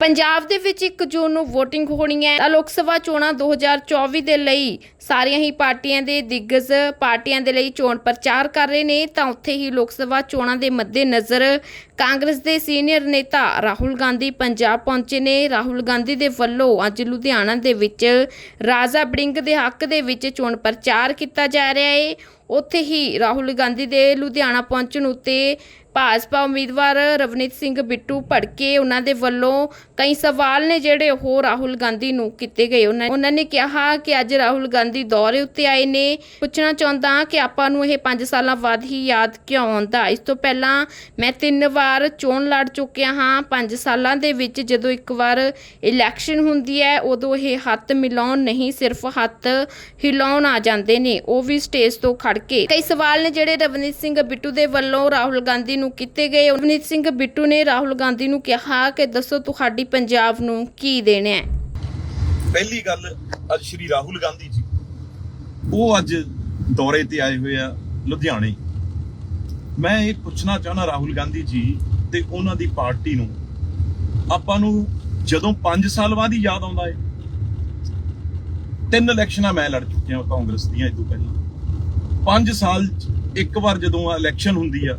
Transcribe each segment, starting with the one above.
ਪੰਜਾਬ ਦੇ ਵਿੱਚ 1 ਜੂਨ ਨੂੰ VOTING ਹੋਣੀ ਹੈ। ਤਾਂ ਲੋਕ ਸਭਾ ਚੋਣਾਂ 2024 ਦੇ ਲਈ ਸਾਰੀਆਂ ਹੀ ਪਾਰਟੀਆਂ ਦੇ ਦਿੱਗਜ ਪਾਰਟੀਆਂ ਦੇ ਲਈ ਚੋਣ ਪ੍ਰਚਾਰ ਕਰ ਰਹੇ ਨੇ। ਤਾਂ ਉੱਥੇ ਹੀ ਲੋਕ ਸਭਾ ਚੋਣਾਂ ਦੇ ਮੱਦੇਨਜ਼ਰ ਕਾਂਗਰਸ ਦੇ ਸੀਨੀਅਰ ਨੇਤਾ ਰਾਹੁਲ ਗਾਂਧੀ ਪੰਜਾਬ ਪਹੁੰਚੇ ਨੇ। ਰਾਹੁਲ ਗਾਂਧੀ ਦੇ ਵੱਲੋਂ ਅੱਜ ਲੁਧਿਆਣਾ ਦੇ ਵਿੱਚ ਰਾਜਾ ਬੜਿੰਗ ਦੇ ਹੱਕ ਦੇ ਵਿੱਚ ਚੋਣ ਪ੍ਰਚਾਰ ਕੀਤਾ ਜਾ ਰਿਹਾ ਹੈ। ਉੱਥੇ ਹੀ ਰਾਹੁਲ ਗਾਂਧੀ ਦੇ ਲੁਧਿਆਣਾ ਪਹੁੰਚਣ ਉੱਤੇ ਭਾਜਪਾ ਉਮੀਦਵਾਰ ਰਵਨੀਤ ਸਿੰਘ ਬਿੱਟੂ ਭੜਕੇ ਉਹਨਾਂ ਦੇ ਵੱਲੋਂ ਕਈ ਸਵਾਲ ਨੇ ਜਿਹੜੇ ਉਹ ਰਾਹੁਲ ਗਾਂਧੀ ਨੂੰ ਕੀਤੇ ਗਏ। ਉਹਨਾਂ ਨੇ ਕਿਹਾ ਕਿ ਅੱਜ ਰਾਹੁਲ ਗਾਂਧੀ ਦੌਰੇ ਉੱਤੇ ਆਏ ਨੇ। ਪੁੱਛਣਾ ਚਾਹੁੰਦਾ ਕਿ ਆਪਾਂ ਨੂੰ ਇਹ 5 ਸਾਲਾਂ ਬਾਅਦ ਹੀ ਯਾਦ ਕਿਉਂ ਆਉਂਦਾ? ਇਸ ਤੋਂ ਪਹਿਲਾਂ ਮੈਂ ਤਿੰਨ ਵਾਰ ਚੋਣ ਲੜ ਚੁੱਕਿਆ ਹਾਂ। 5 ਸਾਲਾਂ ਦੇ ਵਿੱਚ ਜਦੋਂ ਇੱਕ ਵਾਰ ਇਲੈਕਸ਼ਨ ਹੁੰਦੀ ਹੈ, ਉਦੋਂ ਇਹ ਹੱਥ ਮਿਲਾਉਣ ਨਹੀਂ, ਸਿਰਫ ਹੱਥ ਹਿਲਾਉਣ ਆ ਜਾਂਦੇ ਨੇ। ਉਹ ਵੀ ਸਟੇਜ ਤੋਂ ਖੜ ਕੇ। ਕਈ ਸਵਾਲ ਨੇ ਜਿਹੜੇ ਰਵਨੀਤ ਸਿੰਘ ਬਿੱਟੂ ਦੇ ਵੱਲੋਂ ਰਾਹੁਲ ਗਾਂਧੀ ਨੂੰ ਕੀਤੇ ਗਏ। ਰਵਨੀਤ ਸਿੰਘ ਬਿੱਟੂ ਨੇ ਰਾਹੁਲ ਗਾਂਧੀ ਨੂੰ ਕਿਹਾ ਕਿ ਦੱਸੋ ਤੁਹਾਡੀ ਪੰਜਾਬ ਨੂੰ ਕੀ ਦੇਣਾ ਹੈ। ਪਹਿਲੀ ਗੱਲ ਅੱਜ ਸ਼੍ਰੀ ਰਾਹੁਲ ਗਾਂਧੀ ਜੀ, ਉਹ ਅੱਜ ਦੌਰੇ ਤੇ ਆਏ ਹੋਏ ਆ ਲੁਧਿਆਣੇ। ਮੈਂ ਇਹ ਪੁੱਛਣਾ ਚਾਹਨਾ ਰਾਹੁਲ ਗਾਂਧੀ ਜੀ ਤੇ ਉਹਨਾਂ ਦੀ ਪਾਰਟੀ ਨੂੰ, ਆਪਾਂ ਨੂੰ ਜਦੋਂ 5 ਸਾਲ ਬਾਅਦ ਹੀ ਯਾਦ ਆਉਂਦਾ ਹੈ ਤਿੰਨ ਇਲੈਕਸ਼ਨਾਂ ਮੈਂ ਲੜ ਚੁੱਕਿਆ ਕਾਂਗਰਸ ਦੀਆਂ, ਇਹ ਤੋਂ ਪਹਿਲਾਂ। 5 ਸਾਲ ਇੱਕ ਵਾਰ ਜਦੋਂ ਇਲੈਕਸ਼ਨ ਹੁੰਦੀ ਆ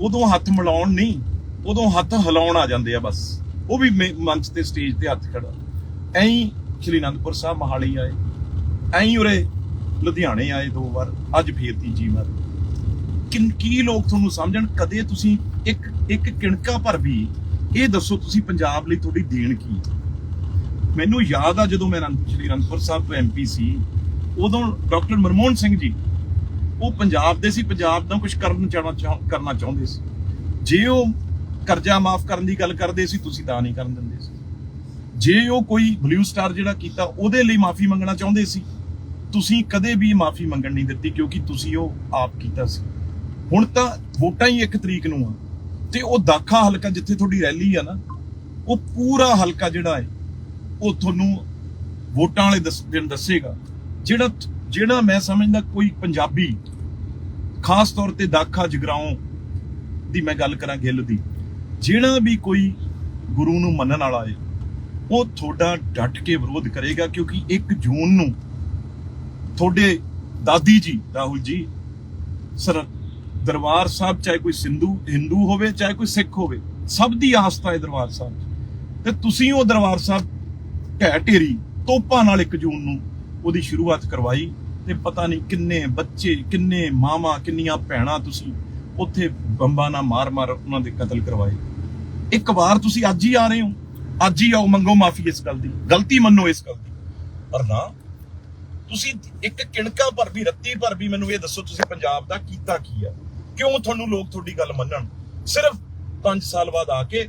ਉਦੋਂ ਹੱਥ ਮਿਲਾਉਣ ਨਹੀਂ, ਉਦੋਂ ਹੱਥ ਹਿਲਾਉਣ ਆ ਜਾਂਦੇ ਆ ਬਸ। ਉਹ ਵੀ ਮੇ- ਮੰਚ ਤੇ ਸਟੇਜ ਤੇ ਹੱਥ ਖੜਾ। ਐਂ ਸ਼੍ਰੀ ਅਨੰਦਪੁਰ ਸਾਹਿਬ ਮਹਾਲੀ ਆਏ। ਐਂ ਉਰੇ ਲੁਧਿਆਣੇ ਆਏ ਦੋ ਵਾਰ, ਅੱਜ ਫੇਰ ਤੀਜੀ ਵਾਰ। ਕਿਨ ਕੀ ਲੋਕ ਤੁਹਾਨੂੰ ਸਮਝਣ? ਕਦੇ ਤੁਸੀਂ ਇੱਕ ਇੱਕ ਕਿਣਕਾ ਭਰ ਵੀ ਇਹ ਦੱਸੋ ਤੁਸੀਂ ਪੰਜਾਬ ਲਈ ਤੁਹਾਡੀ ਦੇਣ ਕੀ ਮੈਨੂੰ ਯਾਦ ਆ ਜਦੋਂ ਮੈਂ ਸ਼੍ਰੀ ਅਨੰਦਪੁਰ ਸਾਹਿਬ ਤੋਂ ਐਮਪੀ ਸੀ, ਉਦੋਂ ਡਾਕਟਰ ਮਨਮੋਹਨ ਸਿੰਘ ਜੀ ਉਹ ਪੰਜਾਬ ਦੇ ਸੀ, ਪੰਜਾਬ ਦਾ ਕੁਝ ਕਰਨ ਕਰਨਾ ਚਾਹੁੰਦੇ ਸੀ। ਜੇ ਉਹ ਕਰਜ਼ਾ ਮਾਫ ਕਰਨ ਦੀ ਗੱਲ ਕਰਦੇ ਸੀ, ਤੁਸੀਂ ਤਾਂ ਨਹੀਂ ਕਰਨ ਦਿੰਦੇ ਸੀ। ਜੇ ਉਹ ਕੋਈ ਬਲੂ ਸਟਾਰ ਜਿਹੜਾ ਕੀਤਾ, ਉਹਦੇ ਲਈ ਮਾਫੀ ਮੰਗਣਾ ਚਾਹੁੰਦੇ ਸੀ, ਤੁਸੀਂ ਕਦੇ ਵੀ ਮਾਫੀ ਮੰਗਣ ਨਹੀਂ ਦਿੱਤੀ, ਕਿਉਂਕਿ ਤੁਸੀਂ ਉਹ ਆਪ ਕੀਤਾ ਸੀ। ਹੁਣ ਤਾਂ ਵੋਟਾਂ ਹੀ ਇੱਕ ਤਰੀਕ ਨੂੰ ਆ, ਤੇ ਉਹ ਦਾਖਾ ਹਲਕਾ ਜਿੱਥੇ ਤੁਹਾਡੀ ਰੈਲੀ ਆ ਨਾ, ਉਹ ਪੂਰਾ ਹਲਕਾ ਜਿਹੜਾ ਹੈ, ਉਹ ਤੁਹਾਨੂੰ ਵੋਟਾਂ ਵਾਲੇ ਦੱਸ, ਦਿਨ ਦੱਸੇਗਾ, ਜਿਹੜਾ ਜਿਹੜਾ ਮੈਂ ਸਮਝਦਾ ਕੋਈ ਪੰਜਾਬੀ, ਖਾਸ ਤੌਰ ਤੇ ਦਾਖਾ ਜਗਰਾਉਂ ਦੀ ਮੈਂ ਗੱਲ ਕਰਾਂ ਗਿੱਲ ਦੀ, ਜਿਹੜਾ ਵੀ ਕੋਈ ਗੁਰੂ ਨੂੰ ਮੰਨਣ ਵਾਲਾ ਹੈ, ਉਹ ਤੁਹਾਡਾ ਡਟ ਕੇ ਵਿਰੋਧ ਕਰੇਗਾ ਕਿਉਂਕਿ 1 ਜੂਨ ਨੂੰ ਤੁਹਾਡੇ ਦਾਦੀ ਜੀ, ਰਾਹੁਲ ਜੀ, ਸਰ ਦਰਬਾਰ ਸਾਹਿਬ, ਚਾਹੇ ਕੋਈ ਸਿੰਧੂ, ਹਿੰਦੂ ਹੋਵੇ, ਚਾਹੇ ਕੋਈ ਸਿੱਖ ਹੋਵੇ, ਸਭ ਦੀ ਆਸਥਾ ਹੈ ਦਰਬਾਰ ਸਾਹਿਬ ਤੇ ਤੁਸੀਂ ਉਹ ਦਰਬਾਰ ਸਾਹਿਬ ਢਹਿ ਢੇਰੀ ਤੋਪਾਂ ਨਾਲ 1 ਜੂਨ ਨੂੰ ਉਹਦੀ ਸ਼ੁਰੂਆਤ ਕਰਵਾਈ ਤੇ ਪਤਾ ਨਹੀਂ ਕਿੰਨੇ ਬੱਚੇ, ਕਿੰਨੇ ਮਾਵਾਂ, ਕਿੰਨੀਆਂ ਭੈਣਾਂ ਤੁਸੀਂ ਉੱਥੇ ਬੰਬਾਂ ਨਾਲ ਮਾਰ-ਮਾਰ ਉਹਨਾਂ ਦੇ ਕਤਲ ਕਰਵਾਏ। ਇੱਕ ਵਾਰ ਤੁਸੀਂ ਅੱਜ ਹੀ ਆ ਰਹੇ ਹੋ। ਅੱਜ ਹੀ ਆਓ, ਮੰਗੋ ਮਾਫੀ ਇਸ ਗੱਲ ਦੀ। ਗਲਤੀ ਮੰਨੋ ਇਸ ਗੱਲ ਦੀ। ਪਰ ਨਾ, ਤੁਸੀਂ ਇੱਕ ਕਿਣਕਾ ਭਰ ਵੀ, ਰੱਤੀ ਭਰ ਵੀ ਮੈਨੂੰ ਇਹ ਦੱਸੋ ਤੁਸੀਂ ਪੰਜਾਬ ਦਾ ਕੀਤਾ ਕੀ ਆ? ਕਿਉਂ ਤੁਹਾਨੂੰ ਲੋਕ ਤੁਹਾਡੀ ਗੱਲ ਮੰਨਣ? ਸਿਰਫ 5 ਸਾਲ ਬਾਅਦ ਆ ਕੇ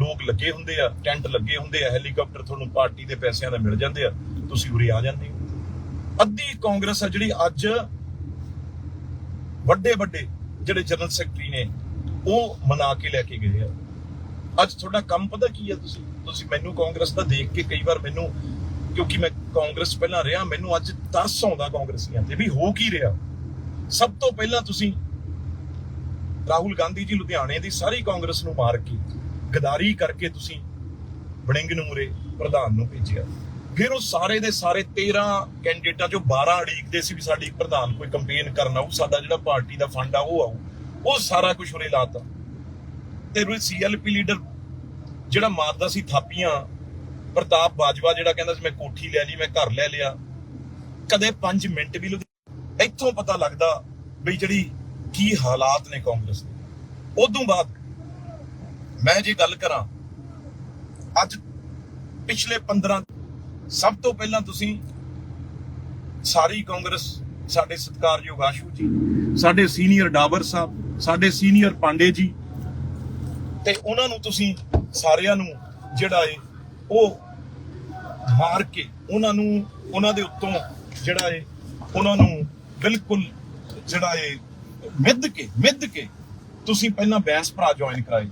ਲੋਕ ਲੱਗੇ ਹੁੰਦੇ ਆ, ਟੈਂਟ ਲੱਗੇ ਹੁੰਦੇ ਆ, ਹੈਲੀਕਾਪਟਰ ਤੁਹਾਨੂੰ ਪਾਰਟੀ ਦੇ ਪੈਸਿਆਂ ਦਾ ਮਿਲ ਜਾਂਦੇ ਆ। ਤੁਸੀਂ ਉਰੇ ਆ ਜਾਂਦੇ। ਹੋ ਅੱਧੀ ਕਾਂਗਰਸ ਆ ਜਿਹੜੀ ਅੱਜ ਵੱਡੇ ਵੱਡੇ ਜਿਹੜੇ ਜਨਰਲ ਸੈਕਟਰੀ ਨੇ, ਉਹ ਮਨਾ ਕੇ ਲੈ ਕੇ ਗਏ ਆ। ਅੱਜ ਤੁਹਾਡਾ ਕੰਮ ਪਤਾ ਕੀ ਆ ਤੁਸੀਂ? ਤੁਸੀਂ ਮੈਨੂੰ ਕਾਂਗਰਸ ਦਾ ਦੇਖ ਕੇ ਕਈ ਵਾਰ ਮੈਨੂੰ, ਕਿਉਂਕਿ ਮੈਂ ਕਾਂਗਰਸ ਪਹਿਲਾਂ ਰਿਹਾ, ਮੈਨੂੰ ਅੱਜ ਤਰਸ ਆਉਂਦਾ ਕਾਂਗਰਸੀਆਂ ਤੇ ਵੀ ਹੋ ਕੀ ਰਿਹਾ। ਸਭ ਤੋਂ ਪਹਿਲਾਂ ਤੁਸੀਂ ਰਾਹੁਲ ਗਾਂਧੀ ਜੀ ਲੁਧਿਆਣੇ ਦੀ ਸਾਰੀ ਕਾਂਗਰਸ ਨੂੰ ਮਾਰ ਕੇ ਗਦਾਰੀ ਕਰਕੇ ਤੁਸੀਂ ਬੜਿੰਗ ਨੂੰ ਮੁਰੇ ਪ੍ਰਧਾਨ ਨੂੰ ਭੇਜਿਆ। ਫਿਰ ਉਹ ਸਾਰੇ ਦੇ ਸਾਰੇ 13 ਕੈਂਡੀਡੇਟਾਂ ਚੋਂ 12 ਅੜੀਕਦੇ ਸੀ ਵੀ ਸਾਡੀ ਪ੍ਰਧਾਨ ਕੋਈ ਕੰਪੇਨ ਕਰਨ ਆਊ, ਸਾਡਾ ਜਿਹੜਾ ਪਾਰਟੀ ਦਾ ਫੰਡ ਆ ਉਹ ਆਊ। ਉਹ ਸਾਰਾ ਕੁਝ ਉਰੇ ਲਾਤਾ ਤੇ ਰੋਈ ਸੀਐਲਪੀ ਲੀਡਰ ਜਿਹੜਾ ਮਾਰਦਾ ਸੀ ਥਾਪੀਆਂ, ਪ੍ਰਤਾਪ ਬਾਜਵਾ ਜਿਹੜਾ ਕਹਿੰਦਾ ਸੀ, ਮੈਂ ਕੋਠੀ ਲੈ ਲਈ, ਮੈਂ ਘਰ ਲੈ ਲਿਆ। ਕਦੇ 5 ਮਿੰਟ ਵੀ ਲੁਧਿ- ਇੱਥੋਂ ਪਤਾ ਲੱਗਦਾ ਵੀ ਜਿਹੜੀ ਕੀ ਹਾਲਾਤ ਨੇ ਕਾਂਗਰਸ ਦੇ। ਉਦੋਂ ਬਾਅਦ ਮੈਂ ਜੇ ਗੱਲ ਕਰਾਂ, ਅੱਜ ਪਿਛਲੇ 15 ਸਭ ਤੋਂ ਪਹਿਲਾਂ ਤੁਸੀਂ ਸਾਰੀ ਕਾਂਗਰਸ, ਸਾਡੇ ਸਤਿਕਾਰਯੋਗ ਆਸ਼ੂ ਜੀ, ਸਾਡੇ ਸੀਨੀਅਰ ਡਾਬਰ ਸਾਹਿਬ, ਸਾਡੇ ਸੀਨੀਅਰ ਪਾਂਡੇ ਜੀ, ਤੇ ਉਹਨਾਂ ਨੂੰ ਤੁਸੀਂ ਸਾਰਿਆਂ ਨੂੰ ਜਿਹੜਾ ਏ, ਉਹ ਮਾਰ ਕੇ ਉਹਨਾਂ ਨੂੰ, ਉਹਨਾਂ ਦੇ ਉੱਤੋਂ ਜਿਹੜਾ ਏ, ਉਹਨਾਂ ਨੂੰ ਬਿਲਕੁਲ ਜਿਹੜਾ ਏ, ਮਿੱਧ ਕੇ ਮਿੱਧ ਕੇ ਤੁਸੀਂ ਪਹਿਲਾਂ ਬੈਂਸ ਭਰਾ ਜੁਆਇਨ ਕਰਾਏ।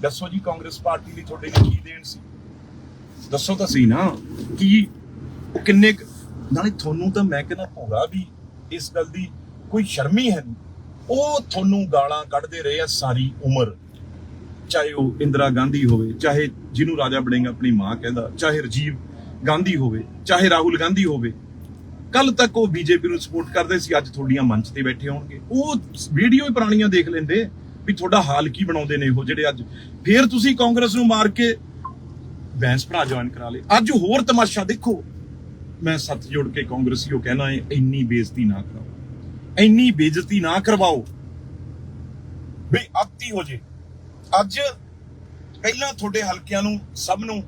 ਦੱਸੋ ਜੀ ਕਾਂਗਰਸ ਪਾਰਟੀ ਲਈ ਤੁਹਾਡੇ ਲਈ ਕੀ ਦੇਣ ਸੀ? ਦੱਸੋ ਤਾਂ ਸਹੀ ਨਾ ਕਿ ਉਹ ਕਿੰਨੇ ਨਾਲੇ ਤੁਹਾਨੂੰ ਤਾਂ ਮੈਂ ਕਹਿੰਦਾ ਭੋਰਾ ਵੀ ਇਸ ਗੱਲ ਦੀ ਕੋਈ ਸ਼ਰਮ ਹੈ ਨਹੀਂ ਉਹ ਤੁਹਾਨੂੰ ਗਾਲਾਂ ਕੱਢਦੇ ਰਹੇ ਆ ਸਾਰੀ ਉਮਰ। ਚਾਹੇ ਉਹ ਇੰਦਰਾ ਗਾਂਧੀ ਹੋਵੇ, ਚਾਹੇ ਜਿਹਨੂੰ ਰਾਜਾ ਵੜਿੰਗ ਆਪਣੀ ਮਾਂ ਕਹਿੰਦਾ, ਚਾਹੇ ਰਾਜੀਵ ਗਾਂਧੀ ਹੋਵੇ, ਚਾਹੇ ਰਾਹੁਲ ਗਾਂਧੀ ਹੋਵੇ। ਕੱਲ ਤੱਕ ਉਹ ਬੀਜੇਪੀ ਨੂੰ ਸਪੋਰਟ ਕਰਦੇ ਸੀ, ਅੱਜ ਤੁਹਾਡੀਆਂ ਮੰਚ ਤੇ ਬੈਠੇ ਹੋਣਗੇ। ਉਹ ਵੀਡੀਓ ਹੀ ਪੁਰਾਣੀਆਂ ਦੇਖ ਲੈਂਦੇ ਵੀ ਤੁਹਾਡਾ ਹਾਲ ਕੀ ਬਣਾਉਂਦੇ ਨੇ ਉਹ ਜਿਹੜੇ ਅੱਜ। ਫੇਰ ਤੁਸੀਂ ਕਾਂਗਰਸ ਨੂੰ ਮਾਰ ਕੇ ਬੈਂਸ ਭਰਾ ਜੁਆਇਨ ਕਰਾ ਲਏ। ਅੱਜ ਹੋਰ ਤਮਾਸ਼ਾ ਦੇਖੋ। ਮੈਂ ਸੱਤ ਜੋੜ ਕੇ ਕਾਂਗਰਸੀਓ ਕਹਿਣਾ ਹੈ, ਇੰਨੀ ਬੇਇੱਜ਼ਤੀ ਨਾ ਕਰਾਓ। ਇੰਨੀ ਬੇਇੱਜ਼ਤੀ ਨਾ ਕਰਵਾਓ। ਵੀ ਅੱਤੀ ਹੋ ਜੇ। ਅੱਜ ਪਹਿਲਾਂ ਤੁਹਾਡੇ ਹਲਕਿਆਂ ਨੂੰ, ਸਭ ਨੂੰ,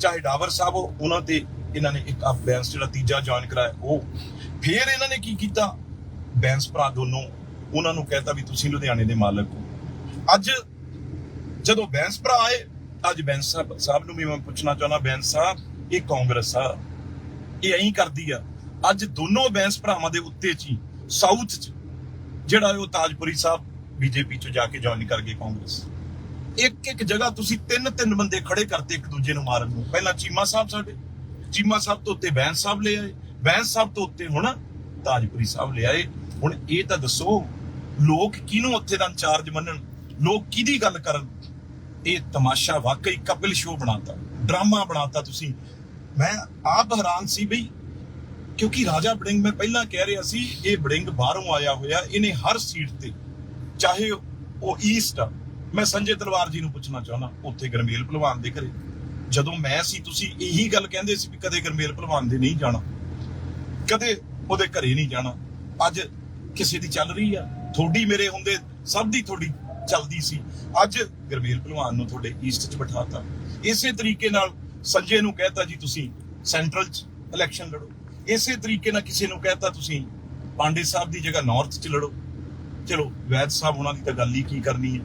ਚਾਹੇ ਡਾਵਰ ਸਾਹਿਬ ਹੋ, ਉਹਨਾਂ ਤੇ ਇਹਨਾਂ ਨੇ ਇੱਕ ਆ ਬੈਂਸ ਜਿਹੜਾ ਤੀਜਾ ਜੁਆਇਨ ਕਰਾਇਆ, ਉਹ। ਫਿਰ ਇਹਨਾਂ ਨੇ ਕੀ ਕੀਤਾ? ਬੈਂਸ ਭਰਾ ਦੋਨੋਂ, ਉਹਨਾਂ ਨੂੰ ਕਹਿਤਾ ਵੀ ਤੁਸੀਂ ਲੁਧਿਆਣੇ ਦੇ ਮਾਲਕ ਹੋ। ਅੱਜ ਜਦੋਂ ਬੈਂਸ ਭਰਾ ਆਏ ਅੱਜ ਬੈਂਸ ਸਾਹਿਬ ਸਾਹਿਬ ਨੂੰ ਵੀ ਮੈਂ ਪੁੱਛਣਾ ਚਾਹੁੰਦਾ, ਬੈਂਸ ਸਾਹਿਬ, ਇਹ ਕਾਂਗਰਸ ਆ, ਇਹ ਐਂ ਕਰਦੀ ਆ, ਅੱਜ ਦੋਨੋਂ ਬੈਂਸ ਭਰਾਵਾਂ ਦੇ ਉੱਤੇ ਚ ਸਾਊਥ ਚ, ਜਿਹੜਾ ਉਹ ਤਾਜਪੁਰੀ ਸਾਹਿਬ, ਬੀਜੇਪੀ ਚ ਜਾ ਕੇ ਜੁਆਇਨ ਕਰ ਗਏ ਕਾਂਗਰਸ। ਇੱਕ ਇੱਕ ਜਗ੍ਹਾ ਤੁਸੀਂ ਤਿੰਨ ਤਿੰਨ ਬੰਦੇ ਖੜੇ ਕਰਤੇ ਇੱਕ ਦੂਜੇ ਨੂੰ ਮਾਰਨ ਨੂੰ। ਪਹਿਲਾਂ ਚੀਮਾ ਸਾਹਿਬ ਸਾਡੇ, ਚੀਮਾ ਸਾਹਿਬ ਤੋਂ ਉੱਤੇ ਬੈਂਸ ਸਾਹਿਬ ਲੈ ਆਏ, ਬੈਂਸ ਸਾਹਿਬ ਤੋਂ ਉੱਤੇ ਹੁਣ ਤਾਜਪੁਰੀ ਸਾਹਿਬ ਲੈ ਆਏ। ਹੁਣ ਇਹ ਤਾਂ ਦੱਸੋ, ਲੋਕ ਕਿਹਨੂੰ ਉੱਥੇ ਦਾ ਇੰਚਾਰਜ ਮੰਨਣ? ਲੋਕ ਕਿਹਦੀ ਗੱਲ ਕਰਨ? ਇਹ ਤਮਾਸ਼ਾ ਵਾਕਈ ਕਪਿਲ ਸ਼ੋਅ ਬਣਾਤਾ, ਡਰਾਮਾ ਬਣਾਤਾ ਤੁਸੀਂ। ਮੈਂ ਆਪ ਹੈਰਾਨ ਸੀ ਬਈ, ਕਿਉਂਕਿ ਰਾਜਾ ਬੜਿੰਗ ਮੈਂ ਪਹਿਲਾਂ ਕਹਿ ਰਿਹਾ ਸੀ, ਇਹ ਬੜਿੰਗ ਬਾਹਰੋਂ ਆਇਆ ਹੋਇਆ, ਇਹਨੇ ਹਰ ਸੀਟ ਤੇ, ਚਾਹੇ ਉਹ ਈਸਟ ਆ, ਮੈਂ ਸੰਜੇ ਤਲਵਾਰ ਜੀ ਨੂੰ ਪੁੱਛਣਾ ਚਾਹੁੰਦਾ, ਉੱਥੇ ਗਰਮੇਲ ਭਲਵਾਨ ਦੇ ਘਰੇ। ਜਦੋਂ ਮੈਂ ਸੀ, ਤੁਸੀਂ ਇਹੀ ਗੱਲ ਕਹਿੰਦੇ ਸੀ ਵੀ ਕਦੇ ਗਰਮੇਲ ਭਲਵਾਨ ਦੇ ਨਹੀਂ ਜਾਣਾ, ਕਦੇ ਉਹਦੇ ਘਰੇ ਨਹੀਂ ਜਾਣਾ। ਅੱਜ ਕਿਸੇ ਦੀ ਚੱਲ ਰਹੀ ਆ, ਥੋੜੀ ਮੇਰੇ ਹੁੰਦੇ, ਸਭ ਦੀ ਥੋੜੀ। ਚੱਲਦੀ ਸੀ। ਅੱਜ ਗਰਮੇਲ ਭਲਵਾਨ ਨੂੰ ਤੁਹਾਡੇ ਈਸਟ 'ਚ ਬਿਠਾਤਾ। ਇਸੇ ਤਰੀਕੇ ਨਾਲ ਸੰਜੇ ਨੂੰ ਕਹਿਤਾ ਜੀ ਤੁਸੀਂ ਸੈਂਟਰਲ 'ਚ ਇਲੈਕਸ਼ਨ ਲੜੋ। ਇਸੇ ਤਰੀਕੇ ਨਾਲ ਕਿਸੇ ਨੂੰ ਕਹਿਤਾ ਤੁਸੀਂ ਪਾਂਡੇ ਸਾਹਿਬ ਦੀ ਜਗ੍ਹਾ ਨਾਰਥ 'ਚ ਲੜੋ। ਚਲੋ, ਵੈਦ ਸਾਹਿਬ ਉਹਨਾਂ ਦੀ ਤਾਂ ਗੱਲ ਹੀ ਕੀ ਕਰਨੀ ਹੈ।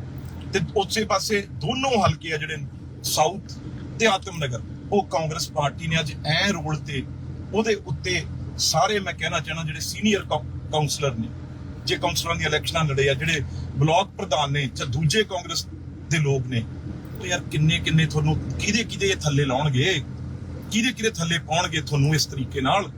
ਤੇ ਉਸੇ ਪਾਸੇ ਦੋਨੋਂ ਹਲਕੇ ਆ ਜਿਹੜੇ ਸਾਊਥ ਤੇ ਆਤਮ ਨਗਰ। ਉਹ ਕਾਂਗਰਸ ਪਾਰਟੀ ਨੇ ਅੱਜ ਐ ਰੋਲ ਤੇ ਉਹਦੇ ਉੱਤੇ ਸਾਰੇ ਮੈਂ ਕਹਿਣਾ ਚਾਹਣਾ ਜਿਹੜੇ ਸੀਨੀਅਰ ਕਾਉਂਸਲਰ ਨੇ ਜੇ ਕਾਉਂਸਲਰਾਂ ਦੀਆਂ ਇਲੈਕਸ਼ਨਾਂ ਲੜੇ ਆ, ਜਿਹੜੇ ਬਲਾਕ ਪ੍ਰਧਾਨ ਨੇ ਜਾਂ ਦੂਜੇ ਕਾਂਗਰਸ ਦੇ ਲੋਕ ਨੇ। ਉਹ ਯਾਰ ਕਿੰਨੇ ਕਿੰਨੇ ਤੁਹਾਨੂੰ ਕਿਹਦੇ ਕਿਹਦੇ ਇਹ ਥੱਲੇ ਲਾਉਣਗੇ? ਕਿਹਦੇ ਕਿਹਦੇ ਥੱਲੇ ਪਾਉਣਗੇ ਤੁਹਾਨੂੰ ਇਸ ਤਰੀਕੇ ਨਾਲ?